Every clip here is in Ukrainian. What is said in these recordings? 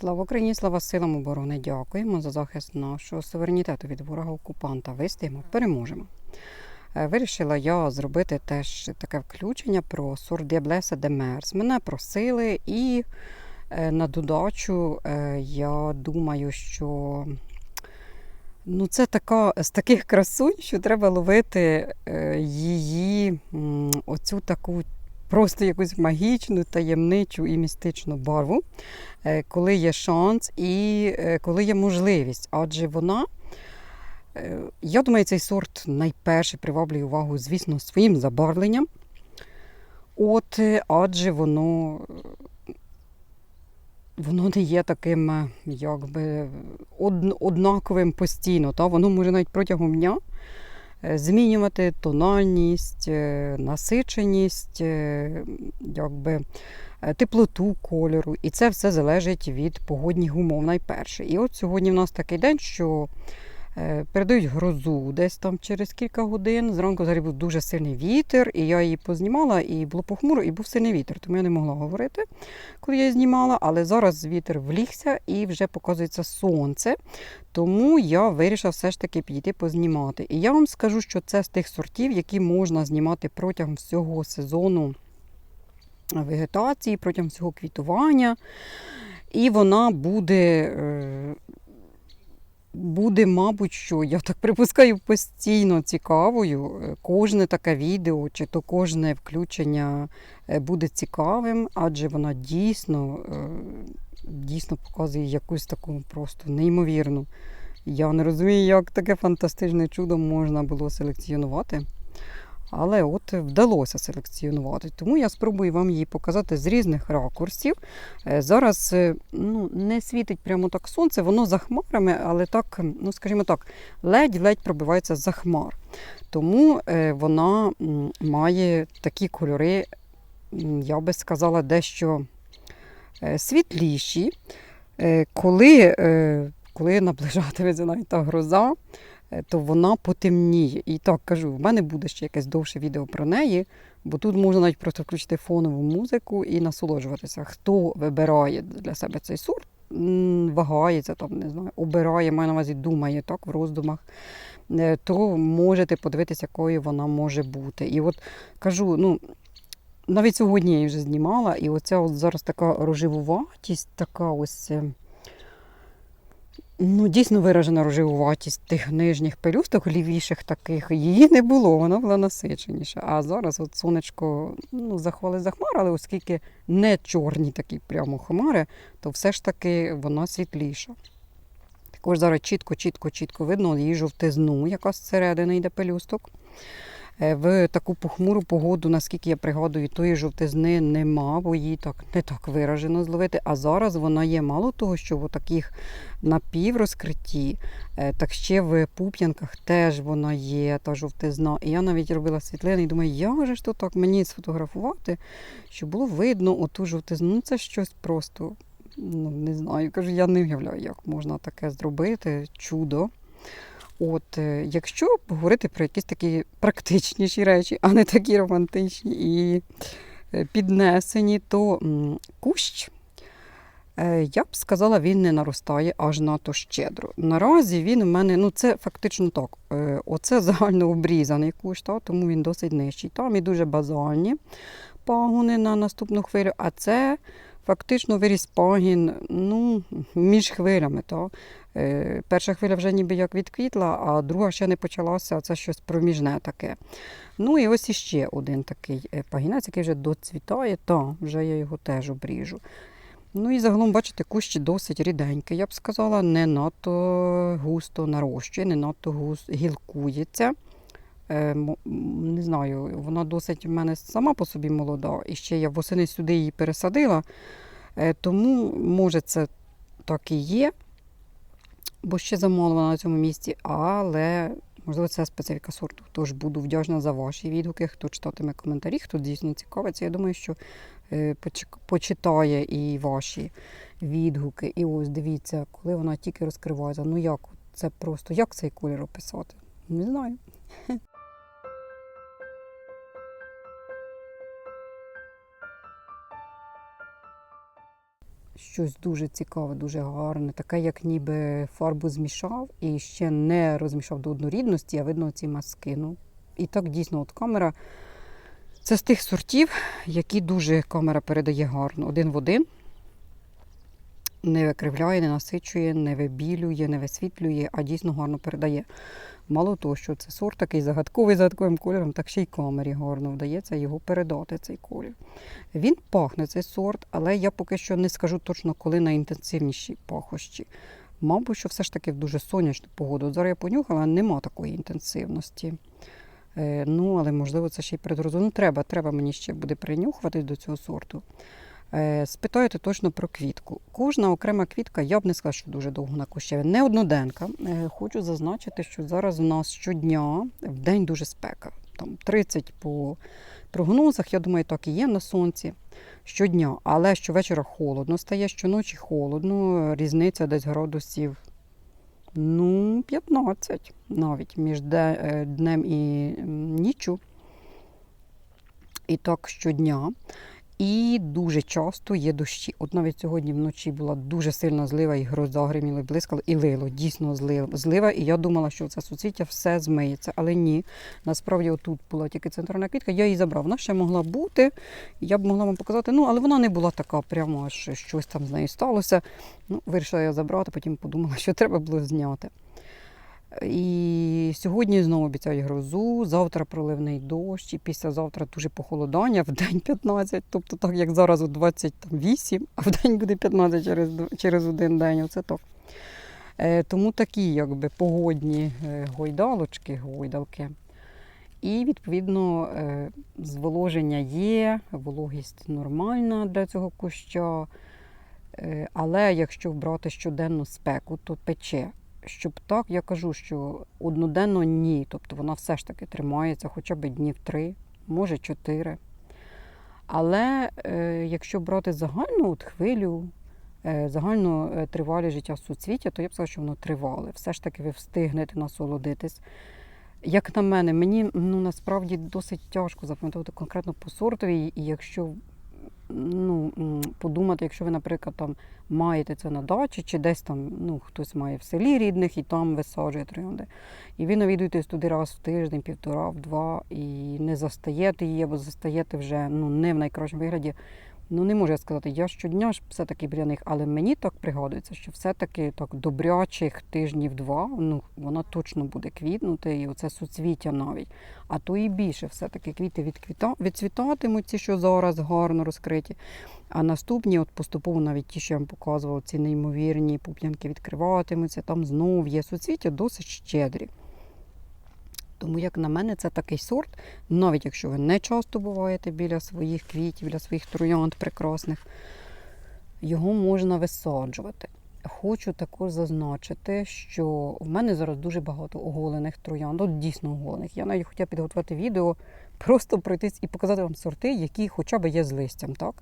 Слава Україні, слава силам оборони. Дякуємо за захист нашого суверенітету від ворога окупанта. Вистоїмо, переможемо. Е, Вирішила я зробити теж таке включення про сорт Діаблеса де Мерс. Мене просили, і е, на додачу е, я думаю, що ну, це така з таких красунь, що треба ловити її оцю таку просто якусь магічну, таємничу і містичну барву, е, коли є шанс і е, коли є можливість. Адже вона, е, я думаю, цей сорт найперше приваблює увагу, звісно, своїм забарвленням. От, адже воно, воно не є таким якби од- однаковим постійно. Та? Воно може навіть протягом дня змінювати тональність, е, насиченість, е, якби, е, теплоту кольору. І це все залежить від погодних умов найперше. І от сьогодні в нас такий день, що е, передають грозу десь там через кілька годин. Зранку взагалі був дуже сильний вітер, і я її познімала, і було похмуро, і був сильний вітер, тому я не могла говорити, коли я її знімала. Але зараз вітер влігся і вже показується сонце. Тому я вирішила все ж таки підійти познімати. І я вам скажу, що це з тих сортів, які можна знімати протягом всього сезону вегетації, протягом всього квітування. І вона буде, е, буде, мабуть, що я так припускаю, постійно цікавою. Е, Кожне таке відео чи то кожне включення е, буде цікавим, адже вона дійсно, е, дійсно показує якусь таку просто неймовірну. Я не розумію, як таке фантастичне чудо можна було селекціонувати. Але от вдалося селекціонувати. Тому я спробую вам її показати з різних ракурсів. Е, Зараз е, ну, не світить прямо так сонце, воно за хмарами, але так, ну скажімо так, ледь-ледь пробивається за хмар. Тому е, вона має такі кольори, я би сказала, дещо світліші. Коли, коли наближатиметься навіть та гроза, то вона потемніє. І так кажу, в мене буде ще якесь довше відео про неї, бо тут можна навіть просто включити фонову музику і насолоджуватися. Хто вибирає для себе цей сорт, вагається, там, не знаю, обирає, має на увазі, думає так, в роздумах, е, то можете подивитися, якою вона може бути. І от кажу, ну. Навіть сьогодні я її вже знімала, і оця от зараз така рожевуватість, така ось. Ну, дійсно виражена рожевуватість тих нижніх пелюсток, лівіших таких. Її не було, вона була насиченіша. А зараз от сонечко ну, захвали за хмар, але оскільки не чорні такі прямо хмари, то все ж таки вона світліша. Також зараз чітко, чітко, чітко видно її жовтизну, яка зсередини йде пелюсток. Е, В таку похмуру погоду, наскільки я пригадую, тої жовтизни нема, бо її так не так виражено зловити. А зараз вона є мало того, що в таких напіврозкритті, е, так ще в пуп'янках теж вона є, та жовтизна. І я навіть робила світлини і думаю, як же ж то так мені сфотографувати, щоб було видно оту жовтизну. Ну, це щось просто, ну не знаю. Кажу, я не уявляю, як можна таке зробити. Чудо. От, е, якщо говорити про якісь такі практичніші речі, а не такі романтичні і е, піднесені, то кущ, е, я б сказала, він не наростає аж надто щедро. Наразі він у мене, ну це фактично так. Оце загально обрізаний кущ, та, тому він досить нижчий. Там і дуже базальні пагони на наступну хвилю, а це фактично виріс пагін ну, між хвилями. Та. Е, Перша хвиля вже ніби як відквітла, а друга ще не почалася, це щось проміжне таке. Ну і ось іще один такий е, пагінець, який вже доцвітає, та вже я його теж обріжу. Ну і загалом, бачите, кущ досить ріденький, я б сказала, не надто густо нарощує, не надто густо гілкується. Е, не знаю, вона досить в мене сама по собі молода. І ще я восени сюди її пересадила. Е, тому, може, це так і є, бо ще замало вона на цьому місці, але можливо це специфіка сорту. Тож буду вдячна за ваші відгуки, хто читатиме коментарі, хто дійсно цікавиться. Я думаю, що е, почитає і ваші відгуки. І ось дивіться, коли вона тільки розкривається. Ну як це просто, як цей колір описати? Не знаю. щось дуже цікаве, дуже гарне. Таке, як ніби фарбу змішав і ще не розмішав до однорідності, а видно ці маски. Ну, і так дійсно, от камера. Це з тих сортів, які дуже камера передає гарно. Один в один. Не викривляє, не насичує, не вибілює, не висвітлює, а дійсно гарно передає. Мало того, що це сорт такий загадковий загадковим кольором, так ще й камері гарно вдається його передати, цей колір. Він пахне цей сорт, але я поки що не скажу точно, коли найінтенсивніші пахощі. Мабуть, що все ж таки в дуже сонячну погоду. Зараз я понюхала, нема такої інтенсивності. Е, ну, але можливо, це ще й передрозу. Ну, треба, треба мені ще буде принюхуватись до цього сорту. Е, Спитаєте точно про квітку. Кожна окрема квітка, я б не сказала, що дуже довго на кущеві. Не одноденка. Е, Хочу зазначити, що зараз у нас щодня в день дуже спека. Там 30 по прогнозах, я думаю, так і є на сонці щодня. Але щовечора холодно стає, щоночі холодно, різниця десь градусів ну, 15 навіть між е, днем і ніччю. І так щодня. І дуже часто є дощі. От навіть сьогодні вночі була дуже сильна злива, і гроза гриміла, і блискало, і лило. Дійсно злива. злива. І я думала, що це суцвіття все змиється. Але ні. Насправді, отут була тільки центральна квітка, я її забрав. Вона ще могла бути. Я б могла вам показати. Ну, але вона не була така, прямо аж щось там з нею сталося. Ну, вирішила я забрати, потім подумала, що треба було зняти. І сьогодні знову обіцяють грозу, завтра проливний дощ, і післязавтра дуже похолодання, в день 15, тобто так як зараз у 28, а в день буде 15 через, через один день. Оце так. Е, тому такі якби погодні е, гойдалочки, гойдалки. І відповідно е, зволоження є, вологість нормальна для цього куща. Е, Але якщо брати щоденну спеку, то пече. Щоб так, я кажу, що одноденно ні. Тобто вона все ж таки тримається хоча б днів три, може чотири. Але е, якщо брати загальну от хвилю, е, загальну е, тривалість життя суцвіття, то я б сказала, що воно тривале. Все ж таки ви встигнете насолодитись. Як на мене, мені ну, насправді досить тяжко запам'ятати конкретно по сортові, і якщо ну, подумати, якщо ви, наприклад, там маєте це на дачі, чи десь там ну, хтось має в селі рідних і там висаджує троянди. І ви навідуєтесь туди раз в тиждень, півтора, в два, і не застаєте її, або застаєте вже ну, не в найкращому вигляді. Ну, не можу я сказати, я щодня ж все-таки біля них, але мені так пригадується, що все-таки так добрячих тижнів два, ну, вона точно буде квітнути, і оце суцвіття навіть. А то і більше все-таки квіти відквіта... відцвітатимуть, ці, що зараз гарно розкриті. А наступні, от поступово навіть ті, що я вам показувала, ці неймовірні пуп'янки відкриватимуться, там знов є суцвіття досить щедрі. Тому, як на мене, це такий сорт, навіть якщо ви не часто буваєте біля своїх квітів, біля своїх троянд прекрасних, його можна висаджувати. Хочу також зазначити, що в мене зараз дуже багато оголених троянд, от дійсно оголених. Я навіть хотіла підготувати відео, просто пройтись і показати вам сорти, які хоча б є з листям. так?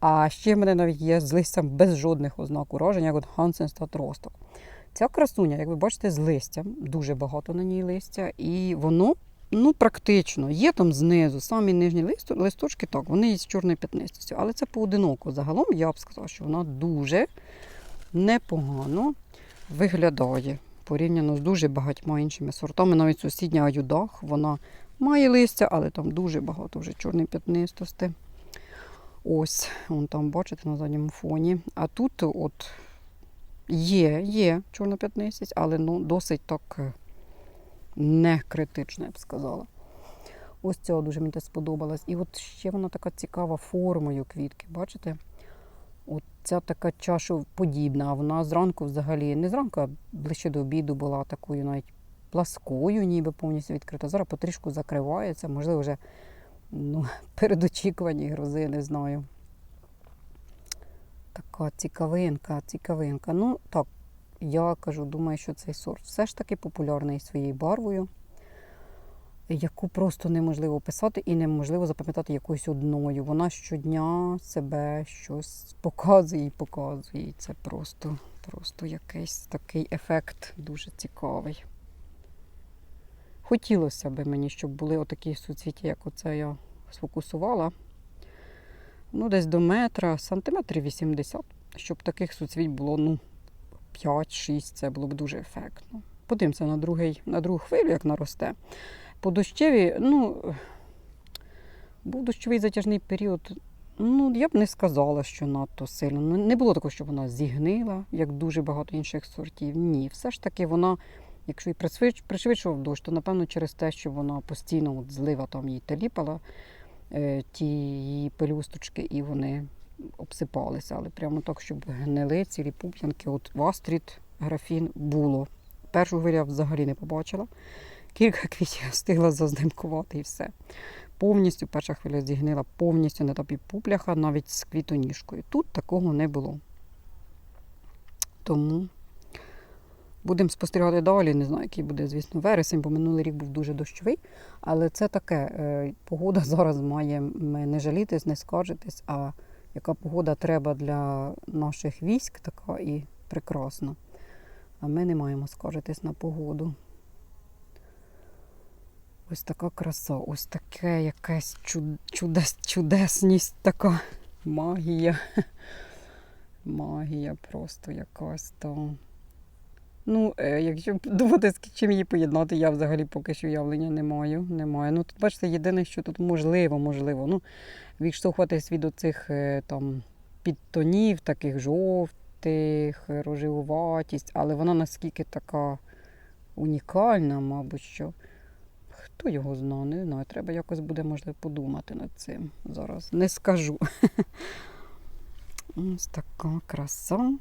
А ще в мене навіть є з листям без жодних ознак ураження, як от Хансен Росток. Ця красуня, як ви бачите, з листям, дуже багато на ній листя, і воно ну, практично є там знизу, самі нижні листо- листочки, так, вони є з чорною п'ятнистістю, але це поодиноко. Загалом я б сказала, що вона дуже непогано виглядає порівняно з дуже багатьма іншими сортами. Навіть сусідня аюдах, вона має листя, але там дуже багато вже чорної п'ятнистості. Ось, вон там, бачите, на задньому фоні. А тут от Є, є чорна п'ятнистість, але ну, досить так е, не критично, я б сказала. Ось цього дуже мені теж сподобалось. І от ще вона така цікава формою квітки. Бачите? От ця така чашоподібна, а вона зранку взагалі, не зранку, а ближче до обіду була такою навіть пласкою, ніби повністю відкрита. Зараз потрішку закривається, можливо, вже ну, перед очікуванням грози, не знаю. Така цікавинка, цікавинка. Ну, так, я кажу, думаю, що цей сорт все ж таки популярний своєю барвою, яку просто неможливо писати і неможливо запам'ятати якоюсь одною. Вона щодня себе щось показує і показує. Це просто, просто якийсь такий ефект дуже цікавий. Хотілося б мені, щоб були отакі суцвіття, як оце я сфокусувала. Ну, десь до метра, сантиметрів 80. щоб таких суцвіть було ну, 5-6, це було б дуже ефектно. Подивимося на, другий, на другу хвилю, як наросте. По дощеві, ну, був дощовий затяжний період. Ну, я б не сказала, що надто сильно. Ну, не було такого, щоб вона зігнила, як дуже багато інших сортів. Ні, все ж таки вона, якщо і пришвидш- пришвидшував дощ, то напевно через те, що вона постійно от злива там їй теліпала, ті її пелюсточки, і вони обсипалися. Але прямо так, щоб гнили цілі пуп'янки, от в Астрід графін було. Хвилю я взагалі не побачила. Кілька квітів встигла зазнимкувати і все. Повністю перша хвиля зігнила повністю на топі пупляха, навіть з квітоніжкою. Тут такого не було. Тому будемо спостерігати далі. Не знаю, який буде, звісно, вересень, бо минулий рік був дуже дощовий. Але це таке, е, погода зараз має не жалітись, не скаржитись, а яка погода треба для наших військ, така і прекрасна. А ми не маємо скаржитись на погоду. Ось така краса, ось таке якась чуд- чудес, чудесність, така магія. Магія просто якась там. Ну, е, якщо думати, з чим її поєднати, я взагалі поки що уявлення не маю. Не маю. Ну, тут, бачите, єдине, що тут можливо, можливо. Ну, відштовхуватись від оцих е, там підтонів, таких жовтих, е, рожевуватість, але вона наскільки така унікальна, мабуть, що. Хто його знає, не знаю. Треба якось буде, можливо, подумати над цим. Зараз не скажу. Ось така краса.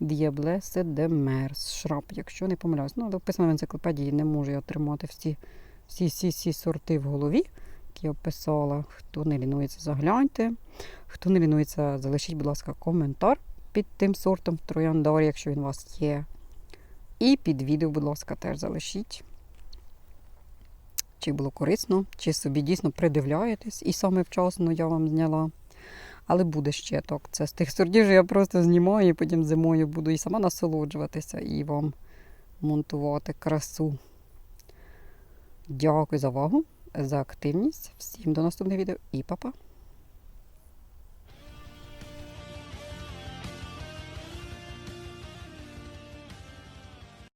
Діаблесе де Мерс. Шраб, якщо не помиляюсь. Ну, але вписано в енциклопедії не можу я тримати всі, всі, всі, всі сорти в голові, які я описала. Хто не лінується, загляньте. Хто не лінується, залишіть, будь ласка, коментар під тим сортом трояндарі, якщо він у вас є. І під відео, будь ласка, теж залишіть чи було корисно, чи собі дійсно придивляєтесь, і саме вчасно я вам зняла. Але буде ще так. Це з тих сортів, що я просто знімаю, і потім зимою буду і сама насолоджуватися, і вам монтувати красу. Дякую за увагу, за активність. Всім до наступних відео і па-па!